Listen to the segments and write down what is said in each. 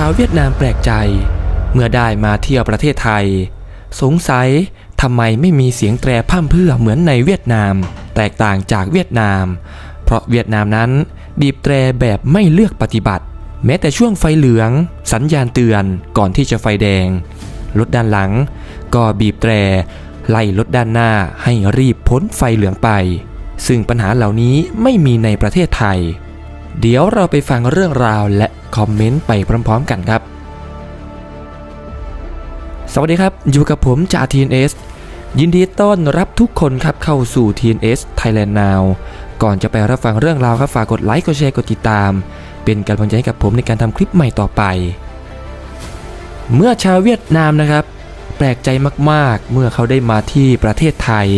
ชาวเวียดนามแปลกใจ เมื่อได้มาเที่ยวประเทศไทย สงสัยทำไมไม่มีเสียงแตรพ่ำเพื่อเหมือนในเวียดนาม แตกต่างจากเวียดนาม เพราะเวียดนามนั้นบีบแตรแบบไม่เลือกปฏิบัติ แม้แต่ช่วงไฟเหลือง สัญญาณเตือนก่อนที่จะไฟแดงรถด้านหลัง ก็บีบแตร ไล่รถด้านหน้าให้รีบพ้นไฟเหลืองไป ซึ่งปัญหาเหล่านี้ไม่มีในประเทศไทย เดี๋ยวเราไปฟังเรื่องราวและคอมเมนต์ไปพร้อม ๆ กันครับ สวัสดีครับ อยู่กับผมจ่า TNS ยินดีต้อนรับทุกคนครับเข้าสู่ TNS Thailand Now ก่อนจะไปรับฟังเรื่องราวครับฝากกดไลค์กดแชร์กดติดตาม เป็นกำลังใจให้กับผมในการทำคลิปใหม่ต่อไป เมื่อชาวเวียดนามนะครับ แปลกใจมากๆ เมื่อเขาได้มาที่ประเทศไทย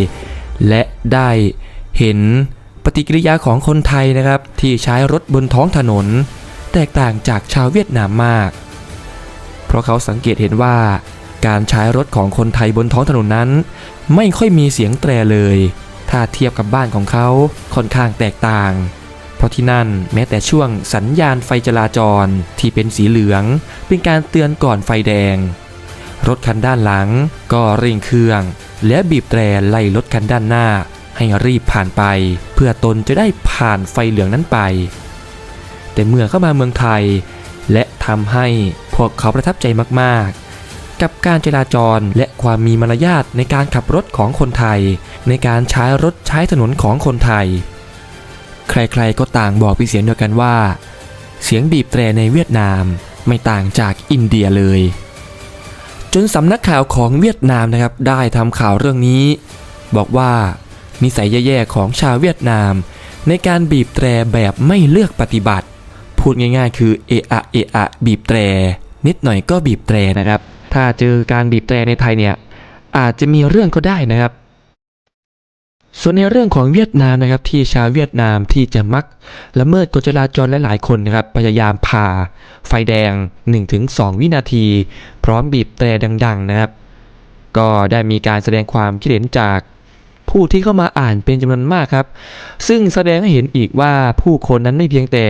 และได้เห็น ฏิกิริยาของคนไทยนะครับที่ใช้รถบนท้องถนน แตกต่างจากชาวเวียดนามมาก เพราะเขาสังเกตเห็นว่า การใช้รถของคนไทยบนท้องถนนนั้น ไม่ค่อยมีเสียงแตรเลย ถ้าเทียบกับบ้านของเขาค่อนข้างแตกต่าง เพราะที่นั่นแม้แต่ช่วงสัญญาณไฟจราจรที่เป็นสีเหลือง เป็นการเตือนก่อนไฟแดง รถคันด้านหลังก็เร่งเครื่อง และบีบแตรไล่รถคันด้านหน้า ให้รีบผ่านไป เพื่อตนจะได้ผ่านไฟเหลืองนั้นไป แต่เมื่อเข้ามาเมืองไทย และทำให้พวกเขาประทับใจมากๆ กับการจราจรและความมีมารยาทในการขับรถของคนไทย ในการใช้รถใช้ถนนของคนไทย ใครๆก็ต่างบอกเป็นเสียงเดียวกันว่า เสียงบีบแตรในเวียดนามไม่ต่างจากอินเดียเลยจนสำนักข่าวของเวียดนามนะครับได้ทำข่าวเรื่องนี้ บอกว่า นิสัยแย่ๆของชาวเวียดนาม ในการบีบแตรแบบไม่เลือกปฏิบัติ พูดง่ายๆ คือเอะอะเอะอะบีบแตร นิดหน่อยก็บีบแตรนะครับ ถ้าเจอการบีบแตรในไทยเนี่ยอาจจะมีเรื่องก็ได้นะครับ ส่วนในเรื่องของเวียดนามนะครับที่ชาวเวียดนามที่จะมักละเมิดกฎจราจรหลายๆคนนะครับพยายามผ่าไฟแดง 1-2 วินาที พร้อมบีบแตรดัง ๆ นะครับ ก็ได้มีการแสดงความคิดเห็นจาก ผู้ที่เข้ามาอ่านเป็นจำนวนมากครับ ซึ่งแสดงให้เห็นอีกว่าผู้คนนั้นไม่เพียงแต่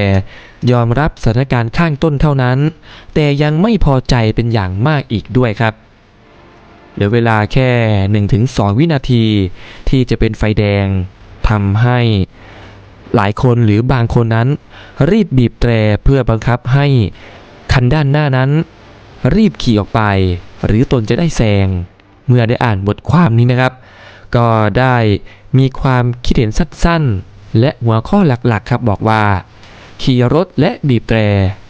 ยอมรับสถานการณ์ข้างต้นเท่านั้น แต่ยังไม่พอใจเป็นอย่างมากอีกด้วยครับเหลือเวลาแค่ 1-2 วินาทีที่จะเป็นไฟแดงทำให้หลายคนหรือบางคนนั้น รีบบีบแตรเพื่อบังคับให้คันด้านหน้านั้น รีบขี่ออกไป หรือตนจะได้แซงเมื่อได้อ่านบทความนี้นะครับ ก็ได้มีความคิดเห็นสั้นๆ และหัวข้อหลักๆครับบอกว่า ขี่รถและบีบแตร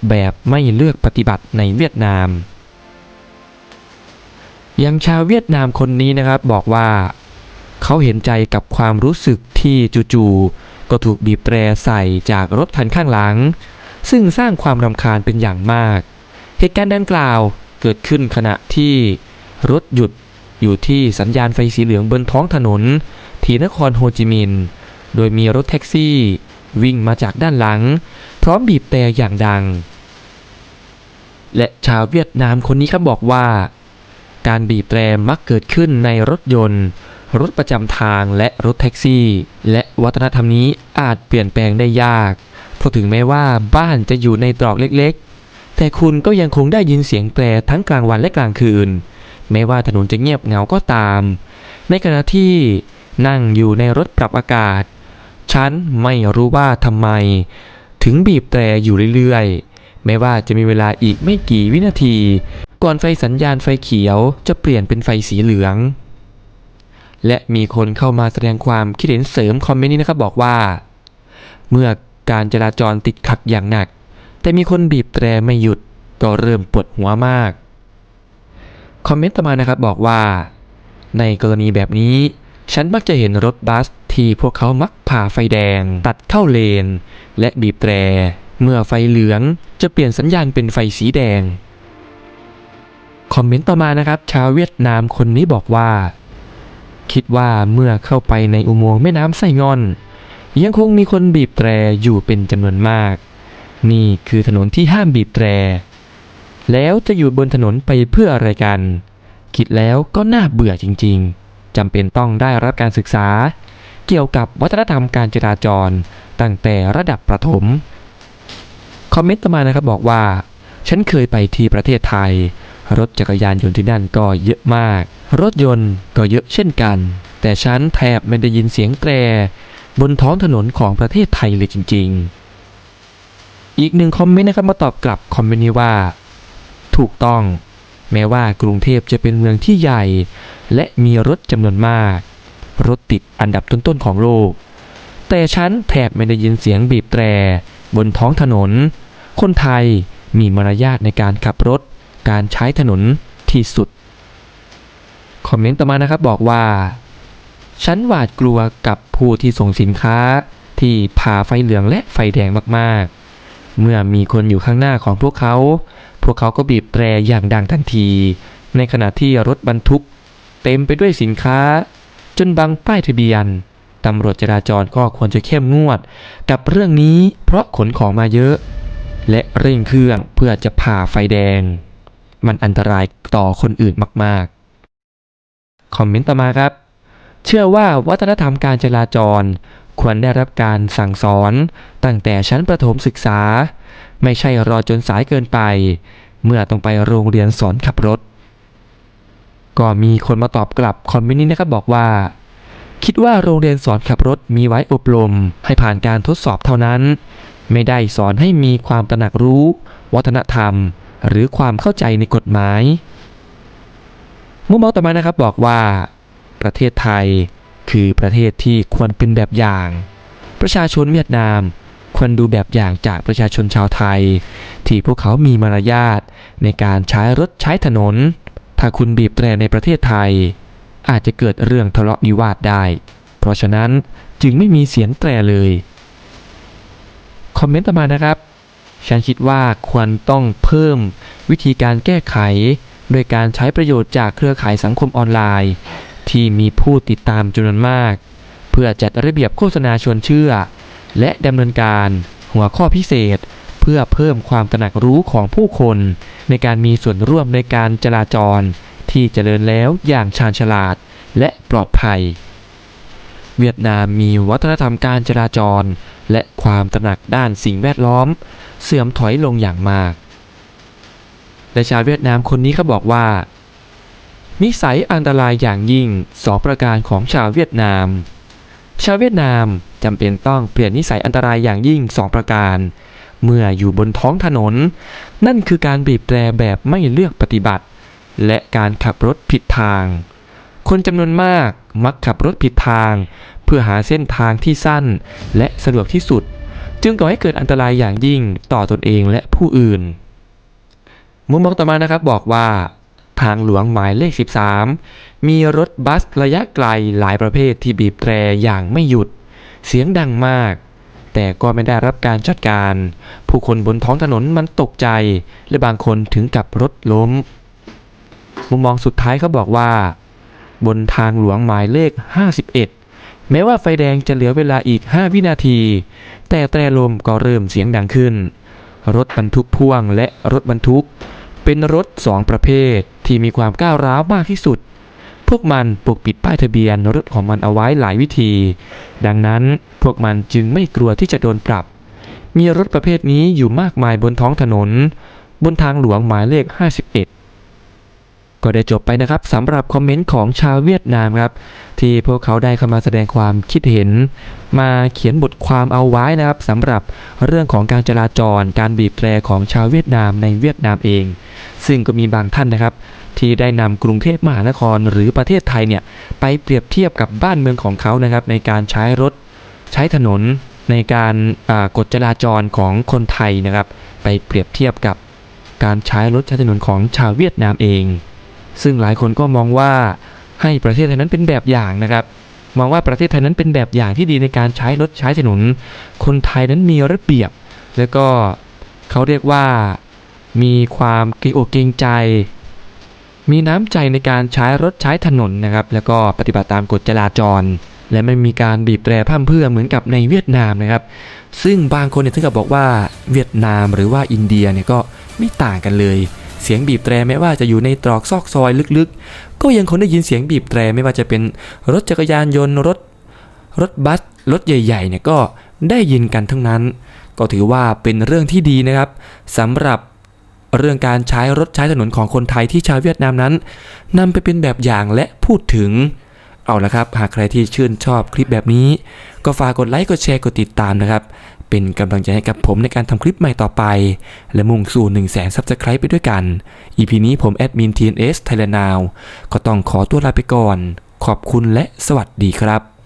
แบบไม่เลือกปฏิบัติในเวียดนามยังชาวเวียดนามคนนี้นะครับบอกว่า เขาเห็นใจกับความรู้สึกที่จู่ๆก็ถูกบีบแตรใส่จากรถคันข้างหลัง ซึ่งสร้างความรำคาญเป็นอย่างมาก เหตุการณ์ดังกล่าวเกิดขึ้นขณะที่รถหยุด อยู่ที่สัญญาณไฟสีเหลืองบนท้องถนน ที่นครโฮจิมินห์โดยมีรถแท็กซี่ วิ่งมาจากด้านหลัง พร้อมบีบแตรอย่างดัง และชาวเวียดนามคนนี้ครับบอกว่า การบีบแตรมักเกิดขึ้นในรถยนต์ รถประจำทางและรถแท็กซี่ และวัฒนธรรมนี้อาจเปลี่ยนแปลงได้ยาก เพราะถึงแม้ว่าบ้านจะอยู่ในตรอกเล็กๆ แต่คุณก็ยังคงได้ยินเสียงแตรทั้งกลางวันและกลางคืน แม้ว่าถนนจะเงียบเหงาก็ตาม ในขณะที่นั่งอยู่ในรถปรับอากาศ ฉันไม่รู้ว่าทำไม ถึงบีบแตรอยู่เรื่อยๆ แม้ว่าจะมีเวลาอีกไม่กี่วินาที ก่อนไฟสัญญาณไฟเขียวจะเปลี่ยนเป็นไฟสีเหลือง และมีคนเข้ามาแสดงความคิดเห็นเสริมคอมเมนต์นี้นะครับบอกว่า เมื่อการจราจรติดขัดอย่างหนัก แต่มีคนบีบแตรไม่หยุดก็เริ่มปวดหัวมาก คอมเมนต์ต่อมานะครับบอกว่า ในกรณีแบบนี้ ฉันมักจะเห็นรถบัสที่พวกเขามักผ่าไฟแดง ตัดเข้าเลน และบีบแตร เมื่อไฟเหลืองจะเปลี่ยนสัญญาณเป็นไฟสีแดง คอมเมนต์ต่อมานะครับ ชาวเวียดนามคนนี้บอกว่า คิดว่าเมื่อเข้าไปในอุโมงค์แม่น้ำไส้งอน ยังคงมีคนบีบแตรอยู่เป็นจำนวนมาก นี่คือถนนที่ห้ามบีบแตร แล้วจะอยู่บนถนนไปเพื่ออะไรกัน คิดแล้วก็น่าเบื่อจริงๆจำเป็นต้องได้รับการศึกษา เกี่ยวกับวัฒนธรรมการจราจร ตั้งแต่ระดับประถม คอมเมนต์ต่อมานะครับบอกว่า ฉันเคยไปที่ประเทศไทย รถจักรยานยนต์ที่นั่นก็เยอะมาก รถยนต์ก็เยอะเช่นกัน แต่ฉันแทบไม่ได้ยินเสียงแตรบนท้องถนนของประเทศไทยเลยจริง ๆ อีกหนึ่งคอมเมนต์นะครับมาตอบกลับคอมเมนต์นี้ว่า ถูกต้อง แม้ว่ากรุงเทพจะเป็นเมืองที่ใหญ่ และมีรถจำนวนมาก รถติดอันดับต้นๆของโลก แต่ฉันแทบไม่ได้ยินเสียงบีบแตร บนท้องถนน คนไทยมีมารยาทในการขับรถ การใช้ถนนที่สุด คอมเมนต์ต่อมานะครับบอกว่า ฉันหวาดกลัวกับผู้ที่ส่งสินค้า ที่ผ่าไฟเหลืองและไฟแดงมากๆ เมื่อมีคนอยู่ข้างหน้าของพวกเขา วกเขาก็บีบแตรอย่างดังทันที ในขณะที่รถบรรทุก เต็มไปด้วยสินค้า จนบังป้ายทะเบียนตำรวจจราจรก็ควรจะเข้มงวด กับเรื่องนี้เพราะขนของมาเยอะ และเร่งเครื่องเพื่อจะผ่าไฟแดง มันอันตรายต่อคนอื่นมากๆ คอมเมนต์ต่อมาครับ เชื่อว่าวัฒนธรรมการจราจร ควรได้รับการสั่งสอนตั้งแต่ชั้นประถมศึกษา ไม่ใช่รอจนสายเกินไป เมื่อต้องไปโรงเรียนสอนขับรถ ก็มีคนมาตอบกลับคอมเมนต์นี้นะครับบอกว่า คิดว่าโรงเรียนสอนขับรถมีไว้อบรม ให้ผ่านการทดสอบเท่านั้น ไม่ได้สอนให้มีความตระหนักรู้ วัฒนธรรม หรือความเข้าใจในกฎหมายมุมมองต่อมานะครับบอกว่า ประเทศไทย คือประเทศที่ควรเป็นแบบอย่าง ประชาชนเวียดนามควรดูแบบอย่างจากประชาชนชาวไทย ที่พวกเขามีมารยาทในการใช้รถใช้ถนน ถ้าคุณบีบแตรในประเทศไทย อาจจะเกิดเรื่องทะเลาะวิวาทได้ เพราะฉะนั้นจึงไม่มีเสียงแตรเลย คอมเมนต์ต่อมานะครับ ฉันคิดว่าควรต้องเพิ่มวิธีการแก้ไข โดยการใช้ประโยชน์จากเครือข่ายสังคมออนไลน์ ที่มีผู้ติดตามจำนวนมาก เพื่อจัดระเบียบโฆษณาชวนเชื่อ และดำเนินการหัวข้อพิเศษ เพื่อเพิ่มความตระหนักรู้ของผู้คน ในการมีส่วนร่วมในการจราจร ที่เจริญแล้วอย่างชาญฉลาดและปลอดภัย เวียดนามมีวัฒนธรรมการจราจร และความตระหนักด้านสิ่งแวดล้อม เสื่อมถอยลงอย่างมากและชาวเวียดนามคนนี้เขาบอกว่า นิสัยอันตรายอย่างยิ่งสองประการของชาวเวียดนาม ชาวเวียดนามจำเป็นต้องเปลี่ยนนิสัยอันตรายอย่างยิ่งสองประการ เมื่ออยู่บนท้องถนน นั่นคือการบีบแตรแบบไม่เลือกปฏิบัติ และการขับรถผิดทาง คนจำนวนมากมักขับรถผิดทาง เพื่อหาเส้นทางที่สั้นและสะดวกที่สุด จึงก่อให้เกิดอันตรายอย่างยิ่งต่อตนเองและผู้อื่น มุมมองต่อมานะครับบอกว่า ทางหลวงหมายเลข 13 มีรถบัสระยะไกลหลายประเภทที่บีบแตรอย่างไม่หยุด เสียงดังมาก แต่ก็ไม่ได้รับการจัดการ ผู้คนบนท้องถนนมันตกใจ และบางคนถึงกับรถล้ม มุมมองสุดท้ายเขาบอกว่า บนทางหลวงหมายเลข 51แม้ว่าไฟแดงจะเหลือเวลาอีก 5 วินาที แต่แตรลมก็เริ่มเสียงดังขึ้น รถบรรทุกพ่วงและรถบรรทุก เป็นรถสองประเภทที่มีความก้าวร้าวมากที่สุด พวกมันปกปิดป้ายทะเบียนรถของมันเอาไว้หลายวิธี ดังนั้นพวกมันจึงไม่กลัวที่จะโดนปรับ มีรถประเภทนี้อยู่มากมายบนท้องถนน บนทางหลวงหมายเลข 51 ก็ได้จบไปนะครับสำหรับคอมเมนต์ของชาวเวียดนามครับ ที่พวกเขาได้เข้ามาแสดงความคิดเห็น มาเขียนบทความเอาไว้นะครับสำหรับเรื่องของการจราจร การบีบแตรของชาวเวียดนามในเวียดนามเอง ซึ่งก็มีบางท่านนะครับ ที่ได้นำกรุงเทพมหานครหรือประเทศไทยเนี่ยไปเปรียบเทียบกับบ้านเมืองของเขานะครับ ในการใช้รถใช้ถนนในการกฎจราจรของคนไทยนะครับ ไปเปรียบเทียบกับการใช้รถใช้ถนนของชาวเวียดนามเอง ซึ่งหลายคนก็มองว่าให้ประเทศไทยนั้นเป็นแบบอย่างนะครับ มองว่าประเทศไทยนั้นเป็นแบบอย่างที่ดีในการใช้รถใช้ถนน คนไทยนั้นมีระเบียบ แล้วก็เขาเรียกว่ามีความเกรงอกเกรงใจ มีน้ำใจในการใช้รถใช้ถนนนะครับ แล้วก็ปฏิบัติตามกฎจราจร และไม่มีการบีบแตรพร่ำเพื่อเหมือนกับในเวียดนามนะครับ ซึ่งบางคนเนี่ยถึงกับบอกว่าเวียดนามหรือว่าอินเดียเนี่ยก็ไม่ต่างกันเลย เสียงบีบแตรแม้ว่าจะอยู่ในตรอกซอกซอยลึกๆ ก็ยังคงได้ยินเสียงบีบแตรไม่ว่าจะเป็นรถจักรยานยนต์รถ รถบัสรถใหญ่ๆเนี่ยก็ได้ยินกันทั้งนั้น ก็ถือว่าเป็นเรื่องที่ดีนะครับสำหรับเรื่องการใช้รถใช้ถนนของคนไทยที่ชาวเวียดนามนั้นนำไปเป็นแบบอย่างและพูดถึง เอาละครับ หากใครที่ชื่นชอบคลิปแบบนี้ ก็ฝากกดไลค์กดแชร์กดติดตามนะครับ เป็นกำลังใจให้กับผมในการทำคลิปใหม่ต่อไป และมุ่งสู่ 1 0 0 0 0แสนซับสไครป์ไปด้วยกัน EP นี้ผมแอดมิน TNS Thailand Now ก็ต้องขอตัวลาไปก่อน ขอบคุณและสวัสดีครับ